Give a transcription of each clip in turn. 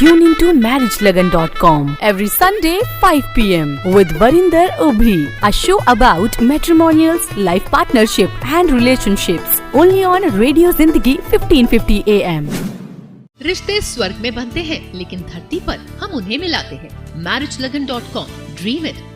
Tune into marriagelagan.com every Sunday 5 pm with Varinder Ubhi, a show about matrimonials, life partnership and relationships. Only on Radio Zindagi 1550 AM. रिश्ते स्वर्ग में बनते हैं लेकिन धरती पर हम उन्हें मिलाते हैं marriage Lagan dot com dream it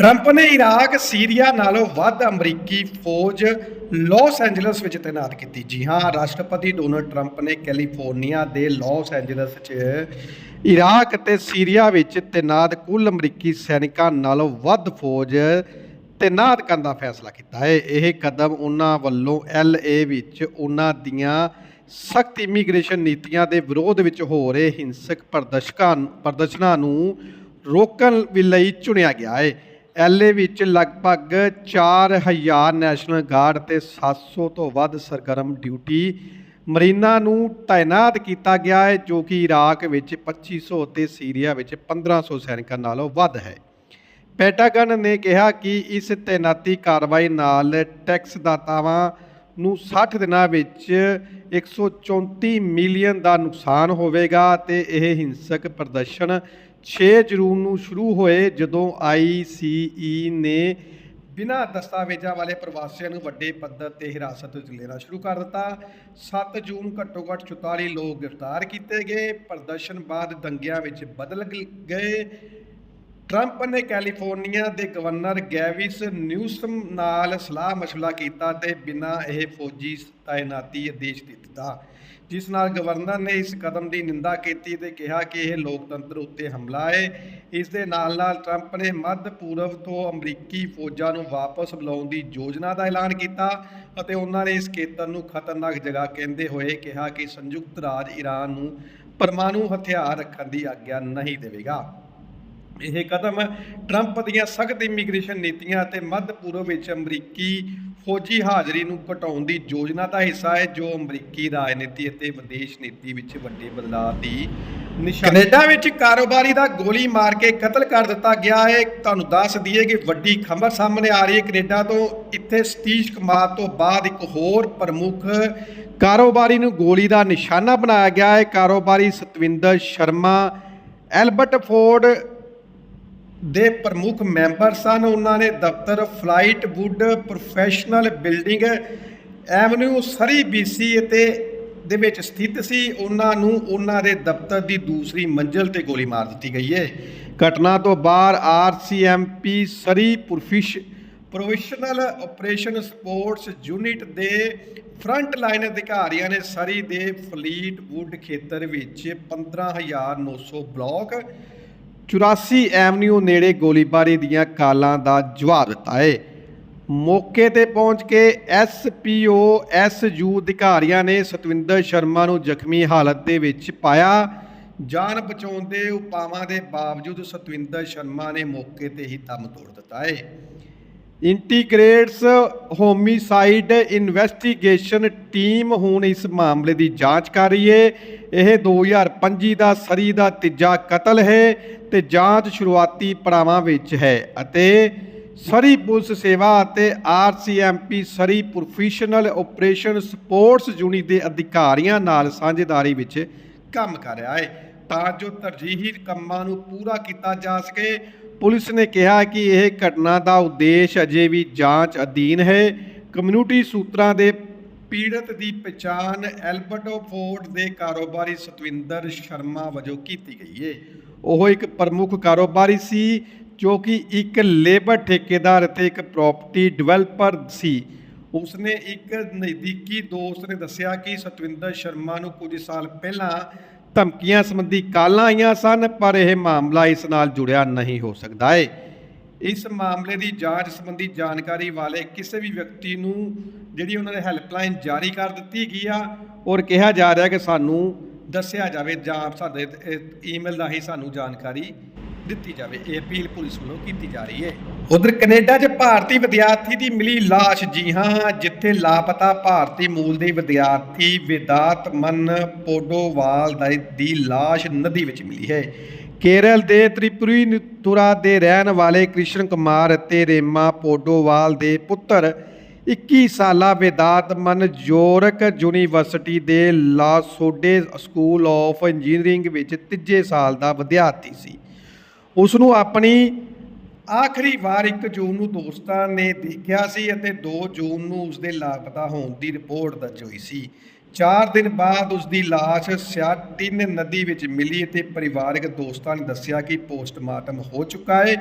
Trump ਨੇ ਇਰਾਕ, ਸੀਰੀਆ ਨਾਲੋਂ ਵੱਧ ਅਮਰੀਕੀ ਫੌਜ ਲਾਸ ਐਂਜਲਸ ਵਿੱਚ ਤਾਇਨਾਤ ਕੀਤੀ। ਜੀ ਹਾਂ, ਰਾਸ਼ਟਰਪਤੀ ਡੋਨਲਡ ਟਰੰਪ ਨੇ ਕੈਲੀਫੋਰਨੀਆ ਦੇ ਲਾਸ ਐਂਜਲਸ 'ਚ ਇਰਾਕ ਅਤੇ ਸੀਰੀਆ ਵਿੱਚ ਤਾਇਨਾਤ ਕੁੱਲ ਅਮਰੀਕੀ ਸੈਨਿਕਾਂ ਨਾਲੋਂ ਵੱਧ ਫੌਜ ਤਾਇਨਾਤ ਕਰਨ ਦਾ ਫੈਸਲਾ ਕੀਤਾ ਹੈ। ਇਹ ਕਦਮ ਉਹਨਾਂ ਵੱਲੋਂ ਐਲਏ ਵਿੱਚ ਉਹਨਾਂ ਦੀਆਂ ਸਖਤ ਇਮੀਗ੍ਰੇਸ਼ਨ ਨੀਤੀਆਂ ਦੇ ਵਿਰੋਧ ਵਿੱਚ ਹੋ ਰਹੇ ਹਿੰਸਕ ਪ੍ਰਦਰਸ਼ਕਾਂ, ਪ੍ਰਦਰਸ਼ਨਾਂ ਨੂੰ ਰੋਕਣ ਲਈ ਚੁਣਿਆ ਗਿਆ ਹੈ। ਐਲਏ ਵਿੱਚ ਲਗਭਗ 4000 ਨੈਸ਼ਨਲ ਗਾਰਡ ਤੇ 700 ਤੋਂ ਵੱਧ ਸਰਗਰਮ ਡਿਊਟੀ। ਮਰੀਨਾਂ ਨੂੰ ਤਾਇਨਾਤ ਕੀਤਾ ਗਿਆ ਹੈ, ਜੋ ਕਿ ਇਰਾਕ ਵਿੱਚ 2500 ਅਤੇ ਸੀਰੀਆ ਵਿੱਚ 1500 ਸੈਨਿਕਾਂ ਨਾਲੋਂ ਵੱਧ ਹੈ। ਪੈਟਾਗਨ ਨੇ ਕਿਹਾ ਕਿ ਇਸ ਤਾਇਨਾਤੀ ਕਾਰਵਾਈ ਨਾਲ ਟੈਕਸ ਦਾਤਾਵਾਂ ਨੂੰ 60 ਦਿਨਾਂ ਵਿੱਚ 134 ਮਿਲੀਅਨ ਦਾ ਨੁਕਸਾਨ ਹੋਵੇਗਾ ਤੇ ਇਹ ਹਿੰਸਕ ਪ੍ਰਦਰਸ਼ਨ 6 ਜੂਨ ਨੂੰ ਸ਼ੁਰੂ ਹੋਏ ਜਦੋਂ ਆਈਸੀਈ ਨੇ ਬਿਨਾਂ ਦਸਤਾਵੇਜ਼ਾਂ ਵਾਲੇ ਪ੍ਰਵਾਸੀਆਂ ਨੂੰ ਵੱਡੇ ਪੱਧਰ ਤੇ ਹਿਰਾਸਤ ਵਿੱਚ ਲੈਣਾ ਸ਼ੁਰੂ ਕਰ ਦਿੱਤਾ। 7 ਜੂਨ ਘੱਟੋ-ਘੱਟ 44 ਲੋਕ ਗ੍ਰਿਫਤਾਰ ਕੀਤੇ ਗਏ। ਪ੍ਰਦਰਸ਼ਨ ਬਾਅਦ ਦੰਗਿਆਂ ਵਿੱਚ ਬਦਲ ਗਏ। ਟਰੰਪ ਨੇ ਕੈਲੀਫੋਰਨੀਆ ਦੇ ਗਵਰਨਰ ਗੈਵਿਸ ਨਿਊਸਮ ਨਾਲ ਸਲਾਹ ਮਸ਼ਵਰਾ ਕੀਤਾ ਤੇ ਬਿਨਾਂ ਇਹ ਫੌਜੀ ਤਾਇਨਾਤੀ ਆਦੇਸ਼ ਦੇ ਦਿੱਤਾ। ਜਿਸ ਨਾਲ ਗਵਰਨਰ ਨੇ ਇਸ ਕਦਮ ਦੀ ਨਿੰਦਾ ਕੀਤੀ ਤੇ ਕਿਹਾ ਕਿ ਇਹ ਲੋਕਤੰਤਰ ਉੱਤੇ ਹਮਲਾ ਹੈ ਇਸ ਦੇ ਨਾਲ ਨਾਲ ਟਰੰਪ ਨੇ ਮੱਧ ਪੂਰਬ ਤੋਂ ਅਮਰੀਕੀ ਫੌਜਾਂ ਨੂੰ ਵਾਪਸ ਬੁਲਾਉਣ ਦੀ ਯੋਜਨਾ ਦਾ ਐਲਾਨ ਕੀਤਾ ਅਤੇ ਉਹਨਾਂ ਨੇ ਇਸ ਖੇਤਰ ਨੂੰ ਖਤਰਨਾਕ ਜਗ੍ਹਾ ਕਹਿੰਦੇ ਹੋਏ ਕਿਹਾ ਕਿ ਸੰਯੁਕਤ ਰਾਜ ਈਰਾਨ ਨੂੰ ਪਰਮਾਣੂ ਹਥਿਆਰ ਰੱਖਣ ਦੀ ਆਗਿਆ ਨਹੀਂ ਦੇਵੇਗਾ। ਇਹ ਕਦਮ ਟਰੰਪ ਦੀਆਂ ਸਖਤ ਇਮੀਗ੍ਰੇਸ਼ਨ ਨੀਤੀਆਂ ਅਤੇ ਮੱਧ ਪੂਰਬ ਵਿੱਚ ਅਮਰੀਕੀ ਫੌਜੀ ਹਾਜ਼ਰੀ ਨੂੰ ਘਟਾਉਣ ਦੀ ਯੋਜਨਾ ਦਾ ਹਿੱਸਾ ਹੈ, ਜੋ ਅਮਰੀਕੀ ਰਾਜਨੀਤੀ ਅਤੇ ਵਿਦੇਸ਼ ਨੀਤੀ ਵਿੱਚ ਵੱਡੇ ਬਦਲਾਅ ਦੀ ਨਿਸ਼ਾਨੀ ਕੈਨੇਡਾ ਵਿੱਚ ਕਾਰੋਬਾਰੀ ਦਾ ਗੋਲੀ ਮਾਰ ਕੇ ਕਤਲ ਕਰ ਦਿੱਤਾ ਗਿਆ ਹੈ। ਤੁਹਾਨੂੰ ਦੱਸ ਦਈਏ ਕਿ ਵੱਡੀ ਖਬਰ ਸਾਹਮਣੇ ਆ ਰਹੀ ਹੈ। ਕੈਨੇਡਾ ਤੋਂ ਇੱਥੇ ਸਤੀਸ਼ ਕੁਮਾਰ ਤੋਂ ਬਾਅਦ ਇੱਕ ਹੋਰ ਪ੍ਰਮੁੱਖ ਕਾਰੋਬਾਰੀ ਨੂੰ ਗੋਲੀ ਦਾ ਨਿਸ਼ਾਨਾ ਬਣਾਇਆ ਗਿਆ ਹੈ। ਕਾਰੋਬਾਰੀ ਸਤਵਿੰਦਰ ਸ਼ਰਮਾ, ਐਲਬਰਟ ਫੋਰਡ ਦੇ ਪ੍ਰਮੁੱਖ ਮੈਂਬਰ ਸਨ। ਉਹਨਾਂ ਨੇ ਦਫ਼ਤਰ Fleetwood professional building avenue Surrey BC ਅਤੇ ਦੇ ਵਿੱਚ ਸਥਿਤ ਸੀ। ਉਹਨਾਂ ਨੂੰ ਉਹਨਾਂ ਦੇ ਦਫ਼ਤਰ ਦੀ ਦੂਸਰੀ ਮੰਜ਼ਲ ਤੇ ਗੋਲੀ ਮਾਰ ਦਿੱਤੀ ਗਈ ਹੈ ਘਟਨਾ ਤੋਂ ਬਾਅਦ RCMP Surrey profess professional operation sports unit ਦੇ ਫਰੰਟ ਲਾਈਨ ਅਧਿਕਾਰੀਆਂ ਨੇ ਸਰੀ ਦੇ ਫਲੀਟਵੁੱਡ ਖੇਤਰ ਵਿੱਚ 15900 ਬਲਾਕ 84 ਐਵਨਿਊ ਨੇੜੇ ਗੋਲੀਬਾਰੀ ਦੀਆਂ ਕਾਲਾਂ ਦਾ ਜਵਾਬ ਦਿੱਤਾ ਹੈ ਮੌਕੇ ਤੇ ਪਹੁੰਚ ਕੇ ਐਸਪੀਓ ਐਸਯੂ ਅਧਿਕਾਰੀਆਂ ਨੇ ਸਤਵਿੰਦਰ ਸ਼ਰਮਾ ਨੂੰ ਜ਼ਖਮੀ ਹਾਲਤ ਦੇ ਵਿੱਚ ਪਾਇਆ। ਜਾਨ ਬਚਾਉਣ ਦੇ ਉਪਾਵਾਂ ਦੇ ਬਾਵਜੂਦ ਸਤਵਿੰਦਰ ਸ਼ਰਮਾ ਨੇ ਮੌਕੇ ਤੇ ਹੀ ਦਮ ਤੋੜ ਦਿੱਤਾ ਹੈ ਇੰਟੀਗ੍ਰੇਟਸ ਹੋਮਿਸਾਈਡ ਇਨਵੈਸਟੀਗੇਸ਼ਨ ਟੀਮ ਹੁਣ ਇਸ ਮਾਮਲੇ ਦੀ ਜਾਂਚ ਕਰ ਰਹੀ ਹੈ ਇਹ 2025 ਦਾ ਸਰੀ ਦਾ ਤੀਜਾ ਕਤਲ ਹੈ ਤੇ ਜਾਂਚ ਸ਼ੁਰੂਆਤੀ ਪੜਾਵਾਂ ਵਿੱਚ ਹੈ ਅਤੇ ਸਰੀ ਪੁਲਿਸ ਸੇਵਾ ਅਤੇ RCMP Surrey professional operation sports unit ਦੇ ਅਧਿਕਾਰੀਆਂ ਨਾਲ ਸਾਂਝੇਦਾਰੀ ਵਿੱਚ ਕੰਮ ਕਰ ਰਿਹਾ ਹੈ। ਤਾਂ ਜੋ ਤਰਜੀਹੀ ਕੰਮਾਂ ਨੂੰ ਪੂਰਾ ਕੀਤਾ ਜਾ ਸਕੇ ਪੁਲਿਸ ਨੇ ਕਿਹਾ ਕਿ ਇਹ ਘਟਨਾ ਦਾ ਉਦੇਸ਼ ਅਜੇ ਵੀ ਜਾਂਚ ਅਧੀਨ ਹੈ। ਕਮਿਊਨਿਟੀ ਸੂਤਰਾਂ ਦੇ ਪੀੜਤ ਦੀ ਪਛਾਣ ਐਲਬਰਟੋ ਫੋਰਡ ਦੇ ਕਾਰੋਬਾਰੀ ਸਤਵਿੰਦਰ ਸ਼ਰਮਾ ਵਜੋਂ ਕੀਤੀ ਗਈ ਹੈ ਉਹ ਇੱਕ ਪ੍ਰਮੁੱਖ ਕਾਰੋਬਾਰੀ ਸੀ, ਜੋ ਕਿ ਇੱਕ ਲੇਬਰ ਠੇਕੇਦਾਰ ਅਤੇ ਇੱਕ ਪ੍ਰਾਪਰਟੀ ਡਿਵੈਲਪਰ ਸੀ। ਉਸਨੇ ਇੱਕ ਨਜ਼ਦੀਕੀ ਦੋਸਤ ਨੇ ਦੱਸਿਆ ਕਿ ਸਤਵਿੰਦਰ ਸ਼ਰਮਾ ਨੂੰ ਕੁਝ ਸਾਲ ਪਹਿਲਾਂ ਧਮਕੀਆਂ ਸੰਬੰਧੀ ਕਾਲਾਂ ਆਈਆਂ ਸਨ, ਪਰ ਇਹ ਮਾਮਲਾ ਇਸ ਨਾਲ ਜੁੜਿਆ ਨਹੀਂ ਹੋ ਸਕਦਾ ਹੈ ਇਸ ਮਾਮਲੇ ਦੀ ਜਾਂਚ ਸੰਬੰਧੀ ਜਾਣਕਾਰੀ ਵਾਲੇ ਕਿਸੇ ਵੀ ਵਿਅਕਤੀ ਨੂੰ ਜਿਹੜੀ ਉਹਨਾਂ ਨੇ ਹੈਲਪਲਾਈਨ ਜਾਰੀ ਕਰ ਦਿੱਤੀ ਗਈ ਆ, ਔਰ ਕਿਹਾ ਜਾ ਰਿਹਾ ਕਿ ਸਾਨੂੰ ਦੱਸਿਆ ਜਾਵੇ ਜਾਂ ਸਾਡੇ ਈਮੇਲ ਰਾਹੀਂ ਸਾਨੂੰ ਜਾਣਕਾਰੀ ਦਿੱਤੀ ਜਾਵੇ। ਇਹ ਅਪੀਲ ਪੁਲਿਸ ਵੱਲੋਂ ਕੀਤੀ ਜਾ ਰਹੀ ਹੈ। ਉਧਰ ਕੈਨੇਡਾ 'ਚ ਭਾਰਤੀ ਵਿਦਿਆਰਥੀ ਦੀ ਮਿਲੀ ਲਾਸ਼ ਜੀ ਹਾਂ, ਜਿੱਥੇ ਲਾਪਤਾ ਭਾਰਤੀ ਮੂਲ ਦੇ ਵਿਦਿਆਰਥੀ ਵਿਦਾਤਮਨ ਪੋਡੋਵਾਲ ਦਾ ਦੀ ਲਾਸ਼ ਨਦੀ ਵਿੱਚ ਮਿਲੀ ਹੈ। ਕੇਰਲ ਦੇ ਤ੍ਰਿਪੁਰੀ ਤ੍ਰਿਪੁਰੀਨਤੁਰਾ ਦੇ ਰਹਿਣ ਵਾਲੇ ਕ੍ਰਿਸ਼ਨ ਕੁਮਾਰ ਅਤੇ ਰੇਮਾ ਪੋਡੋਵਾਲ ਦੇ ਪੁੱਤਰ 21 ਸਾਲਾ ਵੇਦਾਤਮਨ ਯੋਰਕ ਯੂਨੀਵਰਸਿਟੀ ਦੇ ਲਾਸੋਡੇ ਸਕੂਲ ਆਫ ਇੰਜੀਨੀਅਰਿੰਗ ਵਿੱਚ ਤੀਜੇ ਸਾਲ ਦਾ ਵਿਦਿਆਰਥੀ ਸੀ। ਉਸ ਨੂੰ ਆਪਣੀ ਆਖਰੀ ਵਾਰ 1 ਜੂਨ ਨੂੰ ਦੋਸਤਾਂ ਨੇ ਦੇਖਿਆ ਸੀ ਅਤੇ 2 ਜੂਨ ਨੂੰ ਉਸ ਦੇ ਲਾਪਤਾ ਹੋਣ ਦੀ ਰਿਪੋਰਟ ਦਰਜ ਹੋਈ ਸੀ। 4 ਦਿਨ ਬਾਅਦ ਉਸ ਦੀ ਲਾਸ਼ ਸਿਆਟਿਨ ਨਦੀ ਵਿੱਚ ਮਿਲੀ ਅਤੇ ਪਰਿਵਾਰਕ ਦੋਸਤਾਂ ਨੇ ਦੱਸਿਆ ਕਿ ਪੋਸਟਮਾਰਟਮ ਹੋ ਚੁੱਕਾ ਹੈ,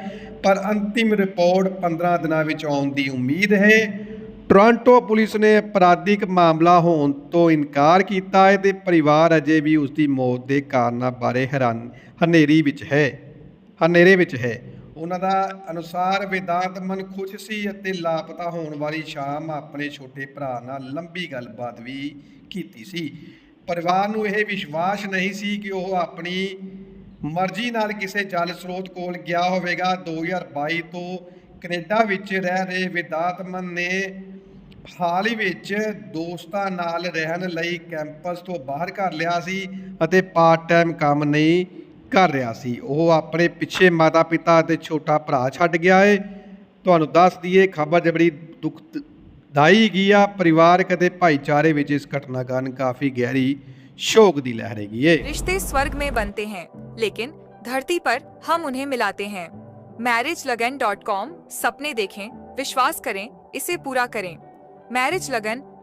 ਪਰ ਅੰਤਿਮ ਰਿਪੋਰਟ 15 ਦਿਨਾਂ ਵਿੱਚ ਆਉਣ ਦੀ ਉਮੀਦ ਹੈ। ਟੋਰਾਂਟੋ ਪੁਲਿਸ ਨੇ ਅਪਰਾਧਿਕ ਮਾਮਲਾ ਹੋਣ ਤੋਂ ਇਨਕਾਰ ਕੀਤਾ ਹੈ ਤੇ ਪਰਿਵਾਰ ਅਜੇ ਵੀ ਉਸ ਦੀ ਮੌਤ ਦੇ ਕਾਰਨਾਂ ਬਾਰੇ ਹੈਰਾਨ ਹਨੇਰੀ ਵਿੱਚ ਹੈ। ਹਨੇਰੇ ਵਿੱਚ ਹੈ। ਉਹਨਾਂ ਦਾ ਅਨੁਸਾਰ ਵਿਦਾਂਤ ਮਨ ਖੁਸ਼ ਸੀ ਅਤੇ ਲਾਪਤਾ ਹੋਣ ਵਾਲੀ ਸ਼ਾਮ ਆਪਣੇ ਛੋਟੇ ਭਰਾ ਨਾਲ ਲੰਬੀ ਗੱਲਬਾਤ ਵੀ ਕੀਤੀ ਸੀ। ਪਰਿਵਾਰ ਨੂੰ ਇਹ ਵਿਸ਼ਵਾਸ ਨਹੀਂ ਸੀ ਕਿ ਉਹ ਆਪਣੀ ਮਰਜ਼ੀ ਨਾਲ ਕਿਸੇ ਜਲ ਸਰੋਤ ਕੋਲ ਗਿਆ ਹੋਵੇਗਾ। 2022 ਤੋਂ ਕੈਨੇਡਾ ਵਿੱਚ ਰਹਿ ਰਹੇ ਵਿਦਾਤਮਨ ਨੇ ਹਾਲ ਹੀ ਵਿੱਚ ਦੋਸਤਾਂ ਨਾਲ ਰਹਿਣ ਲਈ ਕੈਂਪਸ ਤੋਂ ਬਾਹਰ ਕਰ ਲਿਆ ਸੀ ਅਤੇ ਪਾਰਟ ਟਾਈਮ ਕੰਮ ਨਹੀਂ ਕਰ ਰਿਹਾ ਸੀ ਉਹ ਆਪਣੇ ਪਿੱਛੇ ਮਾਤਾ ਪਿਤਾ ਅਤੇ ਛੋਟਾ ਭਰਾ ਛੱਡ ਗਿਆ ਏ ਤੁਹਾਨੂੰ ਦੱਸ ਦਈਏ ਖਬਰ ਬੜੀ ਦੁਖਦਾਈ ਗਈ ਆ ਪਰਿਵਾਰਕ ਅਤੇ ਭਾਈਚਾਰੇ ਵਿੱਚ ਇਸ ਘਟਨਾ ਕਾਰਨ ਕਾਫੀ ਗਹਿਰੀ ਸ਼ੋਕ ਦੀ ਲਹਿਰ ਹੈਗੀ ਏ रिश्ते स्वर्ग में बनते हैं लेकिन धरती पर हम उन्हें मिलाते हैं मैरिज लगन डॉट कॉम सपने देखें विश्वास करें इसे पूरा करें मैरिज लगन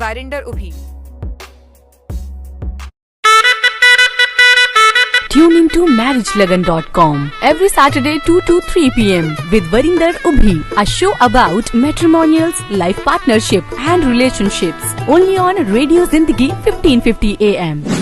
Varinder Ubhi. Tune in to MarriageLagan.com every Saturday 2 to 3 pm with Varinder Ubhi, a show about matrimonials, life partnership, and relationships. Only on Radio Zindagi 1550 AM.